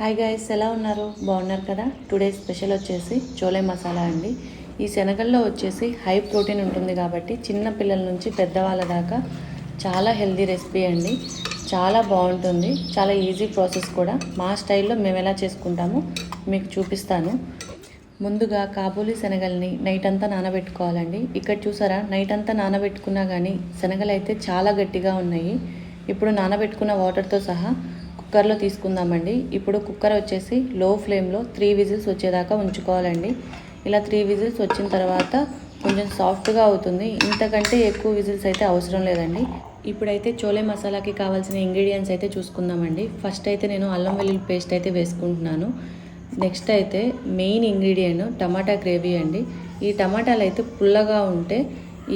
Hi guys ఎలా ఉన్నారు? బాగున్నారు కదా? టుడే స్పెషల్ వచ్చేసి చోలే మసాలా అండి. ఈ శనగల్లో వచ్చేసి హై ప్రోటీన్ ఉంటుంది కాబట్టి చిన్న పిల్లల నుంచి పెద్దవాళ్ళ దాకా చాలా హెల్దీ రెసిపీ అండి. చాలా బాగుంటుంది. చాలా ఈజీ ప్రాసెస్ కూడా. మా స్టైల్లో మేము ఎలా చేసుకుంటామో మీకు చూపిస్తాను. ముందుగా కాబూలి శనగల్ని నైట్ అంతా నానబెట్టుకోవాలండి. ఇక్కడ చూసారా? నైట్ అంతా నానబెట్టుకున్నా కానీ శనగలు అయితే చాలా గట్టిగా ఉన్నాయి. ఇప్పుడు నానబెట్టుకున్న వాటర్తో సహా కుక్కర్లో తీసుకుందామండి. ఇప్పుడు కుక్కర్ వచ్చేసి లో ఫ్లేమ్లో త్రీ విజిల్స్ వచ్చేదాకా ఉంచుకోవాలండి. ఇలా త్రీ విజిల్స్ వచ్చిన తర్వాత కొంచెం సాఫ్ట్గా అవుతుంది. ఇంతకంటే ఎక్కువ విజిల్స్ అయితే అవసరం లేదండి. ఇప్పుడైతే చోలే మసాలాకి కావాల్సిన ఇంగ్రీడియంట్స్ అయితే చూసుకుందామండి. ఫస్ట్ అయితే నేను అల్లం వెల్లుల్లి పేస్ట్ అయితే వేసుకుంటున్నాను. నెక్స్ట్ అయితే మెయిన్ ఇంగ్రీడియంట్ టమాటా గ్రేవీ అండి. ఈ టమాటాలు అయితే పుల్లగా ఉంటే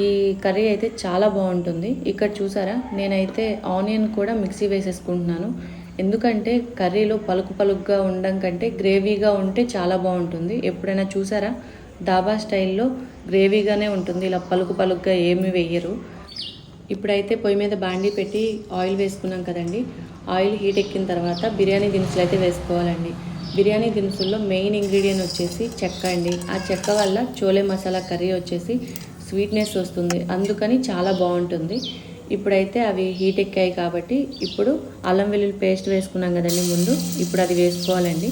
ఈ కర్రీ అయితే చాలా బాగుంటుంది. ఇక్కడ చూసారా? నేనైతే ఆనియన్ కూడా మిక్సీ వేసేసుకుంటున్నాను. ఎందుకంటే కర్రీలో పలుకు పలుకుగా ఉండడం కంటే గ్రేవీగా ఉంటే చాలా బాగుంటుంది. ఎప్పుడైనా చూసారా? డాబా స్టైల్లో గ్రేవీగానే ఉంటుంది. ఇలా పలుకు పలుకుగా ఏమి వేయరు ఇప్పుడైతే పొయ్యి మీద బాండీ పెట్టి ఆయిల్ వేసుకున్నాం కదండి. ఆయిల్ హీట్ ఎక్కిన తర్వాత బిర్యానీ దినుసులు అయితే వేసుకోవాలండి. బిర్యానీ దినుసుల్లో మెయిన్ ఇంగ్రీడియంట్ వచ్చేసి చెక్క అండి. ఆ చెక్క వల్ల చోలే మసాలా కర్రీ వచ్చేసి స్వీట్నెస్ వస్తుంది. అందుకని చాలా బాగుంటుంది. ఇప్పుడైతే అవి హీట్ ఎక్కాయి కాబట్టి ఇప్పుడు అల్లం వెల్లుల్లి పేస్ట్ వేసుకున్నాం కదండి ముందు ఇప్పుడు అది వేసుకోవాలండి.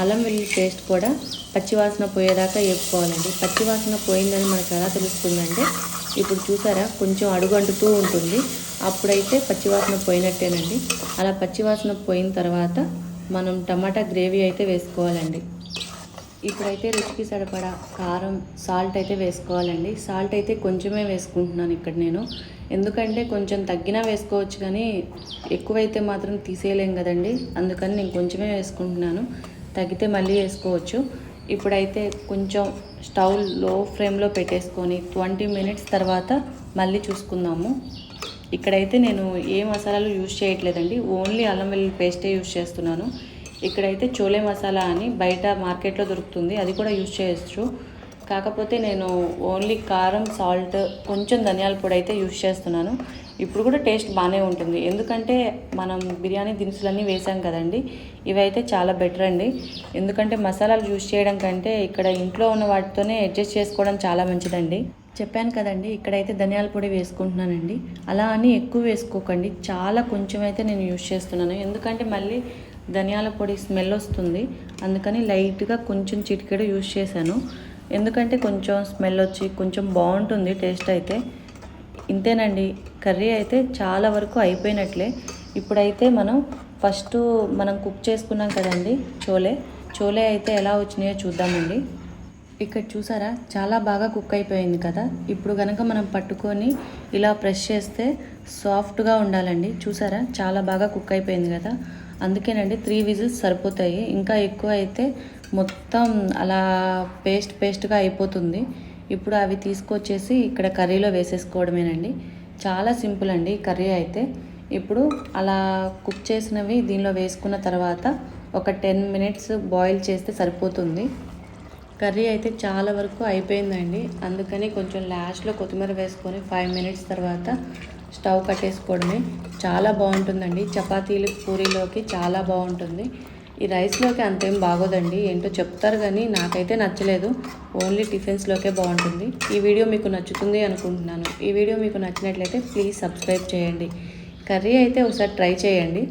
అల్లం వెల్లుల్లి పేస్ట్ కూడా పచ్చివాసన పోయేదాకా వేసుకోవాలండి పచ్చివాసన పోయిందని మనకు ఎలా తెలుస్తుందంటే ఇప్పుడు చూసారా కొంచెం అడుగు అంటుతూ ఉంటుంది. అప్పుడైతే పచ్చివాసన పోయినట్టేనండి. అలా పచ్చివాసన పోయిన తర్వాత మనం టమాటా గ్రేవీ అయితే వేసుకోవాలండి. ఇప్పుడైతే రుచికి సరిపడా కారం సాల్ట్ అయితే వేసుకోవాలండి. సాల్ట్ అయితే కొంచెమే వేసుకుంటున్నాను ఇక్కడ నేను. ఎందుకంటే కొంచెం తగ్గినా వేసుకోవచ్చు కానీ ఎక్కువైతే మాత్రం తీసేయలేం కదండి. అందుకని నేను కొంచెమే వేసుకుంటున్నాను. తగ్గితే మళ్ళీ వేసుకోవచ్చు. ఇప్పుడైతే కొంచెం స్టవ్లో ఫ్లేమ్లో పెట్టేసుకొని ట్వంటీ మినిట్స్ తర్వాత మళ్ళీ చూసుకుందాము. ఇక్కడైతే నేను ఏ మసాలాలు యూజ్ చేయట్లేదండి. ఓన్లీ అల్లం వెల్లుల్లి పేస్టే యూజ్ చేస్తున్నాను. ఇక్కడైతే చోలే మసాలా అని బయట మార్కెట్లో దొరుకుతుంది. అది కూడా యూజ్ చేయొచ్చు. కాకపోతే నేను ఓన్లీ కారం సాల్ట్ కొంచెం ధనియాల పొడి అయితే యూజ్ చేస్తున్నాను. ఇప్పుడు కూడా టేస్ట్ బాగానే ఉంటుంది. ఎందుకంటే మనం బిర్యానీ దినుసులన్నీ వేసాం కదండి. ఇవైతే చాలా బెటర్ అండి. ఎందుకంటే మసాలాలు యూజ్ చేయడం కంటే ఇక్కడ ఇంట్లో ఉన్న వాటితోనే అడ్జస్ట్ చేసుకోవడం చాలా మంచిదండి. చెప్పాను కదండి ఇక్కడైతే ధనియాల పొడి వేసుకుంటున్నానండి. అలా అని ఎక్కువ వేసుకోకండి. చాలా కొంచెం అయితే నేను యూజ్ చేస్తున్నాను. ఎందుకంటే మళ్ళీ ధనియాల పొడి స్మెల్ వస్తుంది. అందుకని లైట్గా కొంచెం చిటికెడు యూజ్ చేశాను. ఎందుకంటే కొంచెం స్మెల్ వచ్చి కొంచెం బాగుంటుంది టేస్ట్ అయితే. ఇంతేనండి. కర్రీ అయితే చాలా వరకు అయిపోయినట్లే. ఇప్పుడైతే మనం ఫస్ట్ మనం కుక్ చేసుకున్నాం కదండి చోలే. చోలే అయితే ఎలా వచ్చినాయో చూద్దామండి. ఇక్కడ చూసారా? చాలా బాగా కుక్ అయిపోయింది కదా. ఇప్పుడు కనుక మనం పట్టుకొని ఇలా ప్రెస్ చేస్తే సాఫ్ట్గా ఉండాలండి. చూసారా? చాలా బాగా కుక్ అయిపోయింది కదా. అందుకేనండి త్రీ విజిల్స్ సరిపోతాయి. ఇంకా ఎక్కువ అయితే మొత్తం అలా పేస్ట్ పేస్ట్గా అయిపోతుంది. ఇప్పుడు అవి తీసుకొచ్చేసి ఇక్కడ కర్రీలో వేసేసుకోవడమేనండి. చాలా సింపుల్ అండి కర్రీ అయితే. ఇప్పుడు అలా కుక్ చేసినవి దీనిలో వేసుకున్న తర్వాత ఒక టెన్ మినిట్స్ బాయిల్ చేస్తే సరిపోతుంది. కర్రీ అయితే చాలా వరకు అయిపోయిందండి. అందుకని కొంచెం లాస్ట్లో కొత్తిమీర వేసుకొని ఫైవ్ మినిట్స్ తర్వాత స్టవ్ కట్టేసుకోవడమే. చాలా బాగుంటుందండి. చపాతీలు పూరీలోకి చాలా బాగుంటుంది. ఈ రైస్లోకి అంతేం బాగోదండి. ఏంటో చెప్తారు కానీ నాకైతే నచ్చలేదు. ఓన్లీ టిఫిన్స్లోకే బాగుంటుంది. ఈ వీడియో మీకు నచ్చుతుంది అనుకుంటున్నాను. ఈ వీడియో మీకు నచ్చినట్లయితే ప్లీజ్ సబ్స్క్రైబ్ చేయండి. కర్రీ అయితే ఒకసారి ట్రై చేయండి.